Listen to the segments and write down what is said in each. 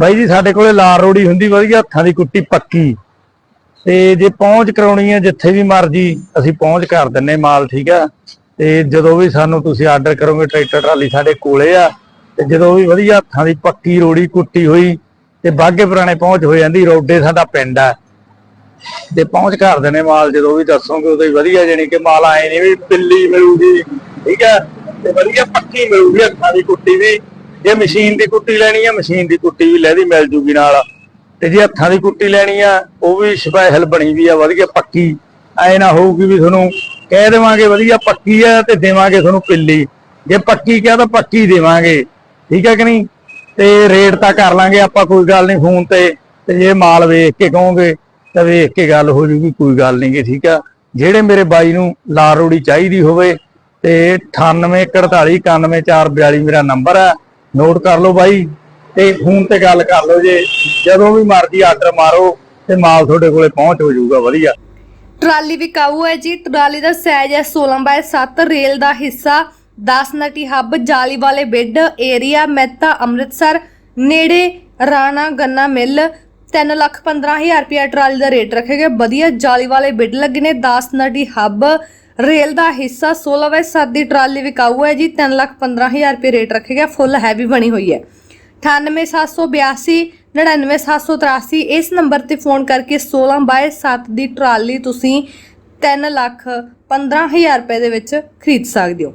ਬਾਈ ਜੀ, ਸਾਡੇ ਕੋਲੇ ਲਾਲ ਰੋੜੀ ਹੁੰਦੀ, ਵਧੀਆ ਹੱਥਾਂ ਦੀ ਕੁੱਟੀ ਪੱਕੀ। ਤੇ ਜੇ ਪਹੁੰਚ ਕਰਾਉਣੀ ਹੈ, ਜਿੱਥੇ ਵੀ ਮਰਜ਼ੀ ਅਸੀਂ ਪਹੁੰਚ ਕਰ ਦਿੰਨੇ ਮਾਲ, ਠੀਕ ਆ? ਤੇ ਜਦੋਂ ਵੀ ਸਾਨੂੰ ਤੁਸੀਂ ਆਰਡਰ ਕਰੋਗੇ, ਟਰੈਕਟਰ ਟਰਾਲੀ ਸਾਡੇ ਕੋਲੇ ਆ, ਤੇ ਜਦੋਂ ਵੀ ਵਧੀਆ ਹੱਥਾਂ ਦੀ ਪੱਕੀ ਰੋੜੀ ਕੁੱਟੀ ਹੋਈ, ਤੇ ਬਾਗੇ ਪੁਰਾਣੇ ਪਹੁੰਚ ਹੋ ਜਾਂਦੀ, ਰੋਡੇ ਸਾਡਾ ਪਿੰਡ ਆ। ਤੇ ਪਹੁੰਚ ਕਰ ਦਿੰਨੇ ਮਾਲ, ਜਦੋਂ ਵੀ ਦੱਸੋਗੇ, ਉਦੋਂ ਹੀ ਵਧੀਆ, ਜਾਣੀ ਕਿ ਮਾਲ ਆਏ ਨਹੀਂ ਵੀ ਪਿੱਲੀ ਮਿਲੂਗੀ, ਠੀਕ ਆ? ਤੇ ਵਧੀਆ ਪੱਕੀ ਮਿਲੂਗੀ ਹੱਥਾਂ ਦੀ ਕੁੱਟੀ ਵੀ। ਜੇ ਮਸ਼ੀਨ ਦੀ ਕੁੱਟੀ ਲੈਣੀ ਆ, ਮਸ਼ੀਨ ਦੀ ਕੁੱਟੀ ਵੀ ਲੈਦੀ ਮਿਲ ਜੂਗੀ ਨਾਲ। ਤੇ ਜੇ ਹੱਥਾਂ ਦੀ ਕੁੱਟੀ ਲੈਣੀ ਆ, ਉਹ ਵੀ ਸਪੈਸ਼ਲ ਬਣੀ ਵੀ ਆ, ਵਧੀਆ ਪੱਕੀ। ਐ ਨਾ ਹੋਊਗੀ ਵੀ ਤੁਹਾਨੂੰ ਕਹਿ ਦੇਵਾਂਗੇ ਵਧੀਆ ਪੱਕੀ ਆ ਤੇ ਦੇਵਾਂਗੇ ਤੁਹਾਨੂੰ ਪਿੱਲੀ। ਜੇ ਪੱਕੀ ਕਿਹਾ ਤਾਂ ਪੱਕੀ ਦੇਵਾਂਗੇ। ਠੀਕ ਹੈ ਕਿ ਨਹੀਂ? ਤੇ ਰੇਟ ਤਾਂ ਕਰ ਲਾਂਗੇ ਆਪਾਂ, ਕੋਈ ਗੱਲ ਨਹੀਂ ਫੋਨ ਤੇ। ਤੇ ਜੇ ਮਾਲ ਵੇਖ ਕੇ ਕਹੋਗੇ, ਤਾਂ ਵੇਖ ਕੇ ਗੱਲ ਹੋ ਜੂਗੀ, ਕੋਈ ਗੱਲ ਨਹੀਂ ਗੀ, ਠੀਕ ਆ? ਜਿਹੜੇ ਮੇਰੇ ਬਾਈ ਨੂੰ ਲਾਲ ਰੋੜੀ ਚਾਹੀਦੀ ਹੋਵੇ, ਤੇ 9848919442 ਮੇਰਾ ਨੰਬਰ ਹੈ ਨੋਟ ਕਰ ਲਓ ਬਾਈ ਤੇ ਫੋਨ ਤੇ ਗੱਲ ਕਰ ਲਓ ਜੇ ਜਦੋਂ ਵੀ ਮਰਜ਼ੀ ਆਰਡਰ ਮਾਰੋ ਤੇ ਮਾਲ ਤੁਹਾਡੇ ਕੋਲੇ ਪਹੁੰਚ ਹੋ ਜਾਊਗਾ, ਵਧੀਆ। ਟਰਾਲੀ ਵਿਕਾਊ ਹੈ ਜੀ, ਟਰਾਲੀ ਦਾ ਸਾਈਜ਼ ਹੈ 16 ਬਾय 7 ਰੇਲ ਦਾ ਹਿੱਸਾ 10 ਨਟੀ ਹੱਬ, ਜਾਲੀ ਵਾਲੇ ਬੈੱਡ, ਏਰੀਆ, ਮਹਿਤਾ, ਅੰਮ੍ਰਿਤਸਰ, ਨੇੜੇ ਰਾਣਾ ਗੰਨਾ ਮਿੱਲ 3 ਲੱਖ 15000 ਰੁਪਿਆ ਟਰਾਲੀ ਦਾ ਰੇਟ ਰੱਖੇ ਗਏ, ਵਧੀਆ ਜਾਲੀ ਵਾਲੇ ਬਿੱਡ ਲੱਗੇ ਨੇ 10 ਨਟੀ ਹੱਬ ਰੇਲ ਦਾ ਹਿੱਸਾ 16 ਬਾय 7 ਦੀ ਟਰਾਲੀ ਵਿਕਾਊ ਹੈ ਜੀ 3 ਲੱਖ 15000 ਰੁਪਏ ਰੇਟ ਰੱਖੇਗਾ ਫੁੱਲ ਹੈਵੀ ਬਣੀ ਹੋਈ ਹੈ। 98782 99783 ਇਸ ਨੰਬਰ ਤੇ ਫੋਨ ਕਰਕੇ 16 ਬਾਏ 7 ਦੀ ਟਰਾਲੀ ਤੁਸੀਂ 3 ਲੱਖ 15000 ਰੁਪਏ ਦੇ ਵਿੱਚ ਖਰੀਦ ਸਕਦੇ ਹੋ।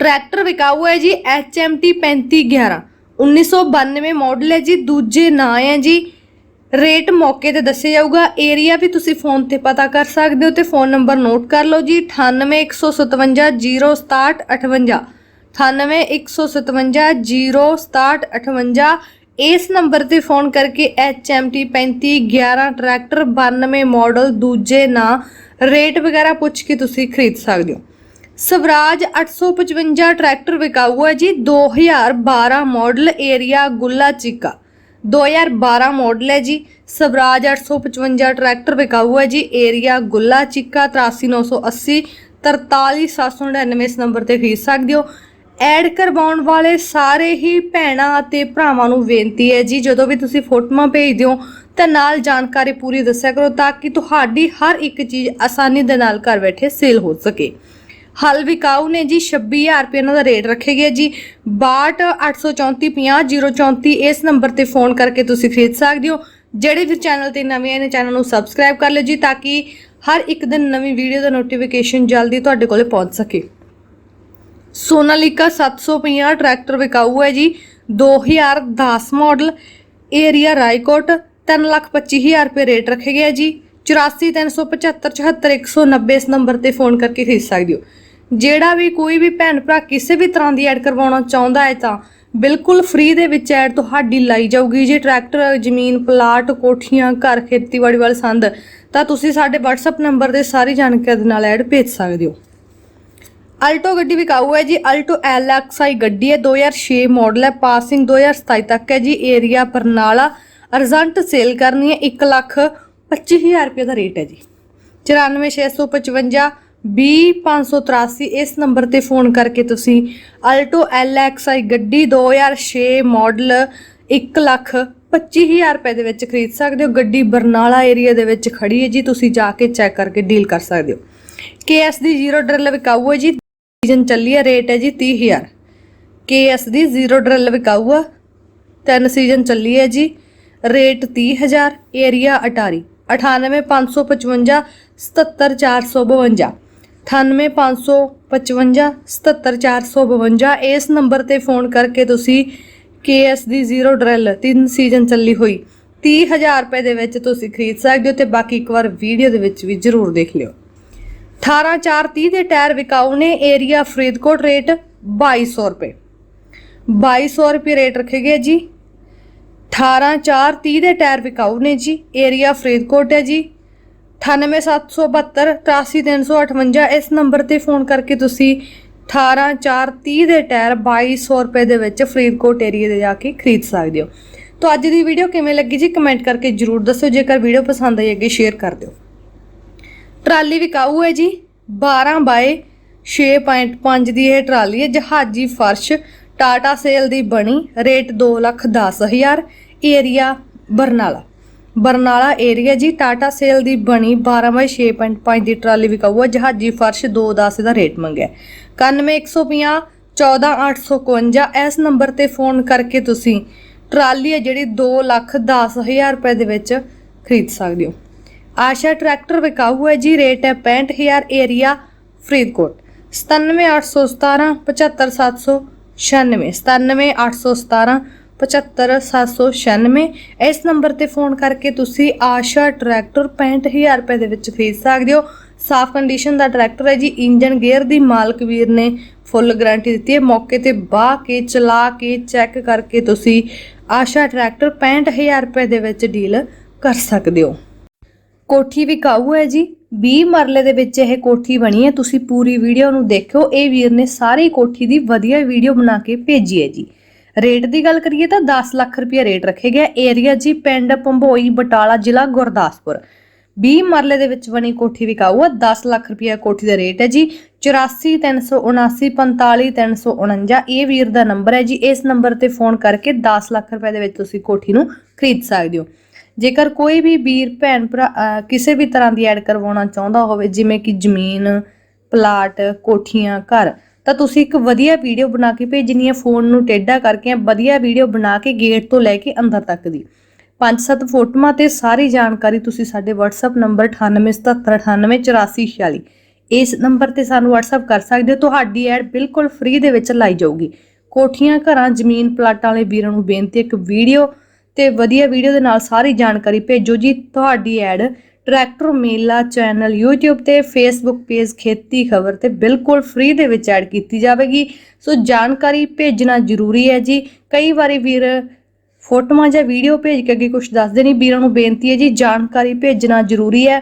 ਟਰੈਕਟਰ ਵਿਕਾਊ ਹੈ ਜੀ HMT 3511 1992 ਮਾਡਲ ਹੈ ਜੀ, ਦੂਜੇ ਨਾਂ ਹੈ ਜੀ ਰੇਟ ਮੌਕੇ ਤੇ ਦੱਸਿਆ ਜਾਊਗਾ। ਏਰੀਆ ਵੀ ਤੁਸੀਂ ਫੋਨ ਤੇ ਪਤਾ ਕਰ ਸਕਦੇ ਹੋ ਤੇ ਫੋਨ ਨੰਬਰ ਨੋਟ ਕਰ ਲਓ ਜੀ। 9815706758 9815706758 ਇਸ ਨੰਬਰ ਤੇ ਫੋਨ ਕਰਕੇ HMT 3511 ਟਰੈਕਟਰ 92 ਮਾਡਲ ਦੂਜੇ ਨਾਂ, ਰੇਟ ਵਗੈਰਾ ਪੁੱਛ ਕੇ ਤੁਸੀਂ ਖਰੀਦ ਸਕਦੇ ਹੋ। ਸਵਰਾਜ 855 ਟਰੈਕਟਰ ਵਿਕਾਊ ਹੈ ਜੀ 2012 model area Gulla Cheeka. 2012 model ਹੈ ਜੀ। ਸਵਰਾਜ 855 ਟਰੈਕਟਰ ਵਿਕਾਊ ਹੈ ਜੀ। ਏਰੀਆ ਗੁੱਲਾ ਚੀਕਾ 83980 43799 ਇਸ ਨੰਬਰ ਤੇ ਖਰੀਦ ਸਕਦੇ ਹੋ। ਐਡ ਕਰਵਾਉਣ ਵਾਲੇ ਸਾਰੇ ਹੀ ਭੈਣਾਂ ਅਤੇ ਭਰਾਵਾਂ ਨੂੰ ਬੇਨਤੀ ਹੈ ਜੀ, ਜਦੋਂ ਵੀ ਤੁਸੀਂ ਫੋਟੋਆਂ ਭੇਜਦੇ ਹੋ, ਤਾਂ ਨਾਲ ਜਾਣਕਾਰੀ ਪੂਰੀ ਦੱਸਿਆ ਕਰੋ, ਤਾਂ ਕਿ ਤੁਹਾਡੀ ਹਰ ਇੱਕ ਚੀਜ਼ ਆਸਾਨੀ ਦੇ ਨਾਲ ਘਰ ਬੈਠੇ ਸੇਲ ਹੋ ਸਕੇ। ਹਲ ਵਿਕਾਊ ਨੇ ਜੀ? 26000 ਰੁਪਏ ਇਹਨਾਂ ਦਾ ਰੇਟ ਰੱਖੇ ਗਿਆ ਜੀ। 6284500034 ਇਸ ਨੰਬਰ ਤੇ ਫੋਨ ਕਰਕੇ ਤੁਸੀਂ ਖਰੀਦ ਸਕਦੇ ਹੋ। ਜਿਹੜੇ ਵੀ ਚੈਨਲ ਤੇ ਨਵੇਂ ਆਏ ਨੇ, ਚੈਨਲ ਨੂੰ ਸਬਸਕ੍ਰਾਈਬ ਕਰ ਲਿਓ ਜੀ, ਤਾਂ ਕਿ ਹਰ ਇੱਕ ਦਿਨ ਨਵੀਂ ਵੀਡੀਓ ਦਾ ਨੋਟੀਫਿਕੇਸ਼ਨ ਜਲਦੀ ਤੁਹਾਡੇ ਕੋਲੇ ਪਹੁੰਚ ਸਕੇ। ਸੋਨਾਲੀਕਾ 750 ਟਰੈਕਟਰ ਵਿਕਾਊ ਹੈ ਜੀ। 2010 ਮਾਡਲ, ਏਰੀਆ ਰਾਏਕੋਟ 325000 ਰੁਪਏ ਰੇਟ ਰੱਖੇ ਗਏ ਜੀ। 8437574190 ਇਸ ਨੰਬਰ ਤੇ ਫੋਨ ਕਰਕੇ ਖਰੀਦ ਸਕਦੇ ਹੋ। ਜਿਹੜਾ ਵੀ ਕੋਈ ਵੀ ਭੈਣ ਭਰਾ ਕਿਸੇ ਵੀ ਤਰ੍ਹਾਂ ਦੀ ਐਡ ਕਰਵਾਉਣਾ ਚਾਹੁੰਦਾ ਹੈ ਤਾਂ ਬਿਲਕੁਲ ਫ੍ਰੀ ਦੇ ਵਿੱਚ ਐਡ ਤੁਹਾਡੀ ਲਾਈ ਜਾਊਗੀ। ਜੇ ਟਰੈਕਟਰ ਜ਼ਮੀਨ ਪਲਾਟ ਕੋਠੀਆਂ, ਘਰ, ਖੇਤੀਬਾੜੀ ਵਾਲੇ ਸੰਦ, ਤਾਂ ਤੁਸੀਂ ਸਾਡੇ WhatsApp ਨੰਬਰ ਤੇ ਸਾਰੀ ਜਾਣਕਾਰੀ ਦੇ ਨਾਲ ਐਡ ਭੇਜ ਸਕਦੇ ਹੋ। ਅਲਟੋ ਗੱਡੀ ਵਿਕਾਊ ਹੈ ਜੀ। ਅਲਟੋ ਐਲਐਕਸਆਈ ਗੱਡੀ ਹੈ। 2006 ਮਾਡਲ ਹੈ। ਪਾਸਿੰਗ 2027 ਤੱਕ ਹੈ ਜੀ। ਏਰੀਆ ਬਰਨਾਲਾ। ਅਰਜੈਂਟ ਸੇਲ ਕਰਨੀ ਹੈ। 1 ਲੱਖ 25000 ਰੁਪਏ ਦਾ ਰੇਟ ਹੈ ਜੀ। 94655 20583 ਇਸ ਨੰਬਰ ਤੇ ਫੋਨ ਕਰਕੇ ਤੁਸੀਂ ਅਲਟੋ ਐਲਐਕਸਆਈ ਗੱਡੀ 2006 ਮਾਡਲ 1 ਲੱਖ 25000 ਰੁਪਏ ਦੇ ਵਿੱਚ ਖਰੀਦ ਸਕਦੇ ਹੋ। ਗੱਡੀ ਬਰਨਾਲਾ ਏਰੀਆ ਦੇ ਵਿੱਚ ਖੜੀ ਹੈ ਜੀ, ਤੁਸੀਂ ਜਾ ਕੇ ਚੈੱਕ ਕਰਕੇ ਡੀਲ ਕਰ ਸਕਦੇ ਹੋ। ਕੇਐਸ ਦੀ ਜ਼ੀਰੋ ਡਰਿਲ ਵਿਕਾਊ ਹੈ ਜੀ ਸੀਜ਼ਨ ਚੱਲੀ ਹੈ, ਰੇਟ ਹੈ ਜੀ 30000 ਕੇਐਸ ਦੀ ਜ਼ੀਰੋ ਡਰਿਲ ਵਿਕਾਊ ਆ ਤਿੰਨ ਸੀਜ਼ਨ ਚੱਲੀ ਹੈ ਜੀ, ਰੇਟ 30000 ਏਰੀਆ ਅਟਾਰੀ 98555 77452 98555 77452 ਇਸ ਨੰਬਰ ਤੇ ਫੋਨ ਕਰਕੇ ਤੁਸੀਂ ਕੇਐਸ ਦੀ ਜ਼ੀਰੋ ਡਰਿਲ ਤਿੰਨ ਸੀਜ਼ਨ ਚੱਲੀ ਹੋਈ। 30000 ਰੁਪਏ ਦੇ ਵਿੱਚ ਤੁਸੀਂ ਖਰੀਦ ਸਕਦੇ ਹੋ ਤੇ ਬਾਕੀ ਇੱਕ ਵਾਰ ਵੀਡੀਓ ਦੇ ਵਿੱਚ ਵੀ ਜ਼ਰੂਰ ਦੇਖ ਲਿਓ। 18430 ਦੇ ਟਾਇਰ ਵਿਕਾਊ ਨੇ, ਏਰੀਆ ਫਰੀਦਕੋਟ ਰੇਟ 2200 ਰੁਪਏ। 2200 ਰੁਪਏ ਰੇਟ ਰੱਖੇ ਗਏ ਜੀ। 18430 ਦੇ ਟਾਇਰ ਵਿਕਾਊ ਨੇ ਜੀ, ਏਰੀਆ ਫਰੀਦਕੋਟ ਹੈ ਜੀ। 98772 83358 ਇਸ ਨੰਬਰ ਤੇ ਫੋਨ ਕਰਕੇ ਤੁਸੀਂ 18430 ਦੇ ਟਾਇਰ 2200 ਰੁਪਏ ਦੇ ਵਿੱਚ ਫਰੀਦਕੋਟ ਏਰੀਆ ਦੇ ਜਾ ਕੇ ਖਰੀਦ ਸਕਦੇ ਹੋ। ਤਾਂ ਅੱਜ ਦੀ ਵੀਡੀਓ ਕਿਵੇਂ ਲੱਗੀ ਜੀ ਕਮੈਂਟ ਕਰਕੇ ਜਰੂਰ ਦੱਸਿਓ, ਜੇਕਰ ਵੀਡੀਓ ਪਸੰਦ ਆਈ ਅੱਗੇ ਸ਼ੇਅਰ ਕਰ ਦਿਓ। ਟਰਾਲੀ ਵਿਕਾਊ ਹੈ ਜੀ 12 ਬਾਏ 6.5 ਦੀ ਇਹ ਟਰਾਲੀ ਹੈ, ਜਹਾਜੀ ਫਰਸ਼, ਟਾਟਾ ਸੇਲ ਦੀ ਬਣੀ, rate 210000 area Barnala. Barnala area ਜੀ, ਟਾਟਾ ਸੇਲ ਦੀ ਬਣੀ 12/6.5 ਦੀ ਟਰਾਲੀ ਵਿਕਾਊ ਹੈ ਜਹਾਜੀ ਫਰਸ਼ 210 ਦਾ ਰੇਟ ਮੰਗਿਆ। 91150 14851 ਇਸ ਨੰਬਰ ਤੇ ਫੋਨ ਕਰਕੇ ਤੁਸੀਂ ਟਰਾਲੀ ਹੈ ਜਿਹੜੀ 210000 ਰੁਪਏ ਦੇ ਵਿੱਚ ਖਰੀਦ ਸਕਦੇ ਹੋ। ਆਸ਼ਾ ਟਰੈਕਟਰ ਵਿਕਾਊ ਹੈ ਜੀ, ਰੇਟ ਹੈ 65000 ਏਰੀਆ, ਫਰੀਦਕੋਟ। 97817 75796 97817 75796 ਇਸ ਨੰਬਰ ਤੇ ਫੋਨ ਕਰਕੇ ਤੁਸੀਂ ਆਸ਼ਾ ਟਰੈਕਟਰ 65000 ਰੁਪਏ ਦੇ ਵਿੱਚ ਖਰੀਦ ਸਕਦੇ ਹੋ। ਸਾਫ਼ ਕੰਡੀਸ਼ਨ ਦਾ ਟਰੈਕਟਰ ਹੈ ਜੀ ਇੰਜਨ ਗੇਅਰ ਦੀ ਮਾਲਕ ਵੀਰ ਨੇ ਫੁੱਲ ਗਾਰੰਟੀ ਦਿੱਤੀ ਹੈ। ਮੌਕੇ ਤੇ ਬਾਹ ਕੇ, ਚਲਾ ਕੇ, ਚੈੱਕ ਕਰਕੇ ਤੁਸੀਂ ਆਸ਼ਾ ਟਰੈਕਟਰ 65000 ਰੁਪਏ ਦੇ ਵਿੱਚ ਡੀਲ ਕਰ ਸਕਦੇ ਹੋ। ਕੋਠੀ ਵਿਕਾਊ ਹੈ ਜੀ? 20 ਮਰਲੇ ਦੇ ਵਿੱਚ ਇਹ ਕੋਠੀ ਬਣੀ ਹੈ। ਤੁਸੀਂ ਪੂਰੀ ਵੀਡੀਓ ਨੂੰ ਦੇਖਿਓ। ਇਹ ਵੀਰ ਨੇ ਸਾਰੀ ਕੋਠੀ ਦੀ ਵਧੀਆ ਵੀਡੀਓ ਬਣਾ ਕੇ ਭੇਜੀ ਹੈ ਜੀ। ਰੇਟ ਦੀ ਗੱਲ ਕਰੀਏ ਤਾਂ 10 ਲੱਖ ਰੁਪਏ ਰੇਟ ਰੱਖੇ ਗਿਆ ਏਰੀਆ ਜੀ ਪਿੰਡ ਭੰਬੋਈ ਬਟਾਲਾ ਜ਼ਿਲ੍ਹਾ ਗੁਰਦਾਸਪੁਰ। 20 ਮਰਲੇ ਦੇ ਵਿੱਚ ਬਣੀ ਕੋਠੀ ਵਿਕਾਊ ਹੈ 10 ਲੱਖ ਰੁਪਏ ਕੋਠੀ ਦਾ ਰੇਟ ਹੈ ਜੀ। 8437945349 ਇਹ ਵੀਰ ਦਾ ਨੰਬਰ ਹੈ ਜੀ। ਇਸ ਨੰਬਰ ਤੇ ਫੋਨ ਕਰਕੇ 10 ਲੱਖ ਰੁਪਏ ਦੇ ਵਿੱਚ ਤੁਸੀਂ ਕੋਠੀ ਨੂੰ ਖਰੀਦ ਸਕਦੇ ਹੋ। ਜੇਕਰ ਕੋਈ ਵੀ ਵੀਰ, ਭੈਣ, ਭਰਾ ਕਿਸੇ ਵੀ ਤਰ੍ਹਾਂ ਦੀ ਐਡ ਕਰਵਾਉਣਾ ਚਾਹੁੰਦਾ ਹੋਵੇ, ਜਿਵੇਂ ਕਿ ਜ਼ਮੀਨ, ਪਲਾਟ, ਕੋਠੀਆਂ, ਘਰ ਤਾਂ ਤੁਸੀਂ ਇੱਕ ਵਧੀਆ ਵੀਡੀਓ ਬਣਾ ਕੇ ਭੇਜਣੀ ਹੈ ਫੋਨ ਨੂੰ ਟੇਢਾ ਕਰਕੇ ਵਧੀਆ ਵੀਡੀਓ ਬਣਾ ਕੇ ਗੇਟ ਤੋਂ ਲੈ ਕੇ ਅੰਦਰ ਤੱਕ ਦੀ। ਪੰਜ ਸੱਤ ਫੋਟੋਆਂ ਤੇ ਸਾਰੀ ਜਾਣਕਾਰੀ ਤੁਸੀਂ ਸਾਡੇ WhatsApp ਨੰਬਰ 9877988446 ਇਸ ਨੰਬਰ ਤੇ ਸਾਨੂੰ WhatsApp ਕਰ ਸਕਦੇ ਹੋ। ਤੁਹਾਡੀ ਐਡ ਬਿਲਕੁਲ ਫ੍ਰੀ ਦੇ ਵਿੱਚ ਲਾਈ ਜਾਊਗੀ। ਕੋਠੀਆਂ, ਘਰਾਂ, ਜ਼ਮੀਨ, ਪਲਾਟਾਂ ਵਾਲੇ ਵੀਰਾਂ ਨੂੰ ਬੇਨਤੀ ਇੱਕ ਵੀਡੀਓ ਤੇ ਵਧੀਆ ਵੀਡੀਓ ਦੇ ਨਾਲ ਸਾਰੀ ਜਾਣਕਾਰੀ ਭੇਜੋ ਜੀ। ਤੁਹਾਡੀ ਐਡ ਟਰੈਕਟਰ, ਮੇਲਾ, ਚੈਨਲ, YouTube ਤੇ Facebook ਪੇਜ ਖੇਤੀ ਖਬਰ ਤੇ ਬਿਲਕੁਲ ਫ੍ਰੀ ਦੇ ਵਿੱਚ ਐਡ ਕੀਤੀ ਜਾਵੇਗੀ। ਸੋ ਜਾਣਕਾਰੀ ਭੇਜਣਾ ਜ਼ਰੂਰੀ ਹੈ ਜੀ। ਕਈ ਵਾਰੀ ਵੀਰ ਫੋਟੋਆਂ ਜਾਂ ਵੀਡੀਓ ਭੇਜ ਕੇ ਅੱਗੇ ਕੁਝ ਦੱਸਦੇ ਨਹੀਂ। ਵੀਰਾਂ ਨੂੰ ਬੇਨਤੀ ਹੈ ਜੀ, ਜਾਣਕਾਰੀ ਭੇਜਣਾ ਜ਼ਰੂਰੀ ਹੈ।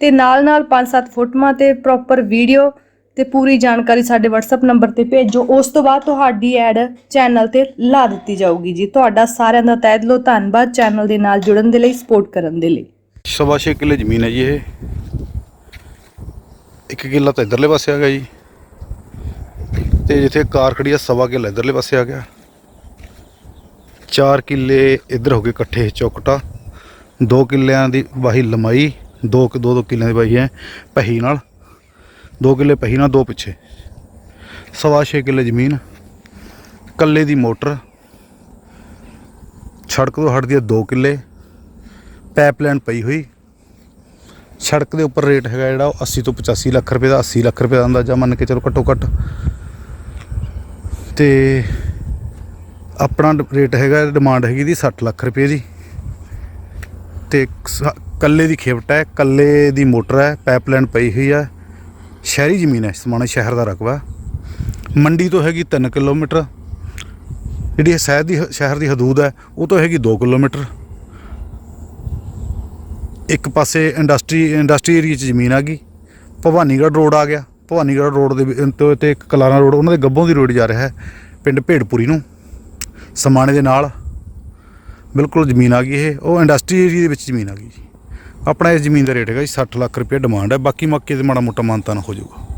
ਤੇ ਨਾਲ ਨਾਲ 5-7 ਫੋਟੋਆਂ ਤੇ ਪ੍ਰੋਪਰ ਵੀਡੀਓ ਤੇ ਪੂਰੀ ਜਾਣਕਾਰੀ ਸਾਡੇ WhatsApp ਨੰਬਰ ਤੇ ਭੇਜੋ। ਉਸ ਤੋਂ ਬਾਅਦ ਤੁਹਾਡੀ ਐਡ ਚੈਨਲ ਤੇ ਲਾ ਦਿੱਤੀ ਜਾਊਗੀ ਜੀ। ਤੁਹਾਡਾ ਸਾਰਿਆਂ ਦਾ ਤਹਿ ਦਿਲੋਂ ਧੰਨਵਾਦ ਚੈਨਲ ਦੇ ਨਾਲ ਜੁੜਨ ਦੇ ਲਈ ਸਪੋਰਟ ਕਰਨ ਦੇ ਲਈ। ਸਵਾ ਛੇ ਕਿੱਲੇ ਜ਼ਮੀਨ ਹੈ ਜੀ ਇਹ। ਇੱਕ ਕਿੱਲਾ ਤਾਂ ਇਧਰਲੇ ਪਾਸੇ ਆ ਗਿਆ ਜੀ। ਤੇ ਜਿੱਥੇ ਕਾਰ ਖੜੀ ਆ, ਸਵਾ ਕਿੱਲਾ ਇਧਰਲੇ ਪਾਸੇ ਆ ਗਿਆ। ਚਾਰ ਕਿੱਲੇ ਇੱਧਰ ਹੋ ਗਏ ਇਕੱਠੇ, ਚੌਕਟਾ। ਦੋ ਕਿੱਲਿਆਂ ਦੀ ਵਾਹੀ ਲੰਮਾਈ, ਦੋ ਕੁ- ਦੋ ਦੋ ਕਿੱਲਿਆਂ ਦੀ ਵਾਹੀ ਹੈ ਪਹੀ ਨਾਲ। ਦੋ ਕਿੱਲੇ ਪਹੀ ਨਾਲ, ਦੋ ਪਿੱਛੇ। ਸਵਾ ਛੇ ਕਿੱਲੇ ਜ਼ਮੀਨ। ਕੱਲੇ ਦੀ ਮੋਟਰ। ਸੜਕ ਤੋਂ ਹਟਦੀ ਹੈ 2 ਕਿੱਲੇ। ਪਾਈਪਲਾਈਨ ਪਈ ਹੋਈ। ਸੜਕ ਦੇ ਉੱਪਰ ਰੇਟ ਹੈਗਾ ਜਿਹੜਾ ਉਹ 80 ਤੋਂ 85 ਲੱਖ ਰੁਪਏ ਦਾ 80 ਲੱਖ ਰੁਪਏ ਦਾ ਅੰਦਾਜ਼ਾ ਮੰਨ ਕੇ ਚਲੋ ਘੱਟੋ ਘੱਟ। ਤੇ ਆਪਣਾ ਡ- ਰੇਟ ਹੈਗਾ ਡਿਮਾਂਡ ਹੈਗੀ ਦੀ 60 ਲੱਖ ਰੁਪਏ ਦੀ। ਤੇ ਸ- ਕੱਲੇ ਦੀ ਖੇਵਟ ਹੈ ਕੱਲੇ ਦੀ ਮੋਟਰ ਹੈ ਪਾਈਪਲਾਈਨ ਪਈ ਹੋਈ ਹੈ। ਸ਼ਹਿਰੀ ਜ਼ਮੀਨ ਹੈ ਸਮਾਣਾ ਸ਼ਹਿਰ ਦਾ ਰਕਬਾ। ਮੰਡੀ ਤੋਂ ਹੈਗੀ 3 ਕਿਲੋਮੀਟਰ। ਜਿਹੜੀ ਸ਼ਹਿਰ ਦੀ ਸ਼ਹਿਰ ਦੀ ਹਦੂਦ ਹੈ, ਉਹ ਤੋਂ ਹੈਗੀ 2 ਕਿਲੋਮੀਟਰ। ਇੱਕ ਪਾਸੇ ਇੰਡਸਟਰੀ ਇੰਡਸਟਰੀ ਏਰੀਆ 'ਚ ਜ਼ਮੀਨ ਆ ਗਈ, ਭਵਾਨੀਗੜ੍ਹ ਰੋਡ ਆ ਗਿਆ, ਭਵਾਨੀਗੜ੍ਹ ਰੋਡ ਦੇ ਤੇ ਇੱਕ ਕਲਾਰਾ ਰੋਡ ਉਹਨਾਂ ਦੇ ਗੱਬੋਂ ਦੀ ਰੋਡ ਜਾ ਰਿਹਾ ਹੈ, ਪਿੰਡ ਭੇੜਪੁਰੀ ਨੂੰ, ਸਮਾਣੇ ਦੇ ਨਾਲ, ਬਿਲਕੁਲ ਜ਼ਮੀਨ ਆ ਗਈ ਇਹ, ਉਹ ਇੰਡਸਟਰੀ ਏਰੀਆ ਦੇ ਵਿੱਚ ਜ਼ਮੀਨ ਆ ਗਈ ਜੀ। ਆਪਣਾ ਇਸ ਜ਼ਮੀਨ ਦਾ ਰੇਟ ਹੈਗਾ ਜੀ 60 ਲੱਖ ਰੁਪਏ ਡਿਮਾਂਡ ਹੈ, ਬਾਕੀ ਮੌਕੇ ਤੇ ਮਾੜਾ ਮੋਟਾ ਮਾਨਤਾਨ ਹੋ ਜਾਊਗਾ।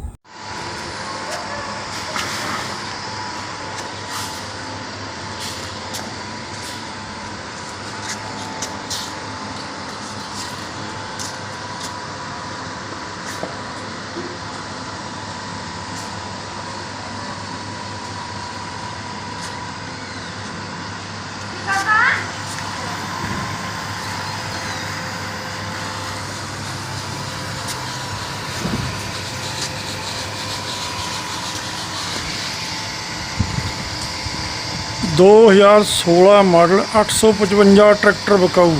ਦੋ ਹਜ਼ਾਰ 16 ਮਾਡਲ 855 ਟਰੈਕਟਰ ਬਕਾਊ।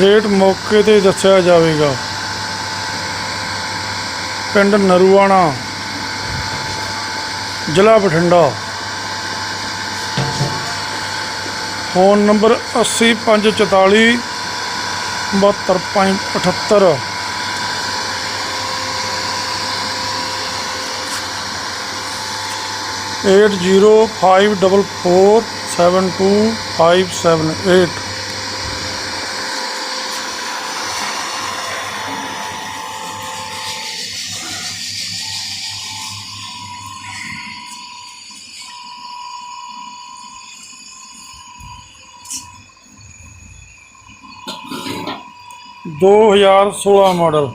ਰੇਟ ਮੌਕੇ ਤੇ ਦੱਸਿਆ ਜਾਵੇਗਾ। ਪਿੰਡ ਨਰੂਆਣਾ, ਜ਼ਿਲ੍ਹਾ Bathinda. Phone number 80544 72578 eight zero five double four seven two five seven eight ਦੋ ਹਜ਼ਾਰ ਸੋਲਾਂ ਮਾਡਲ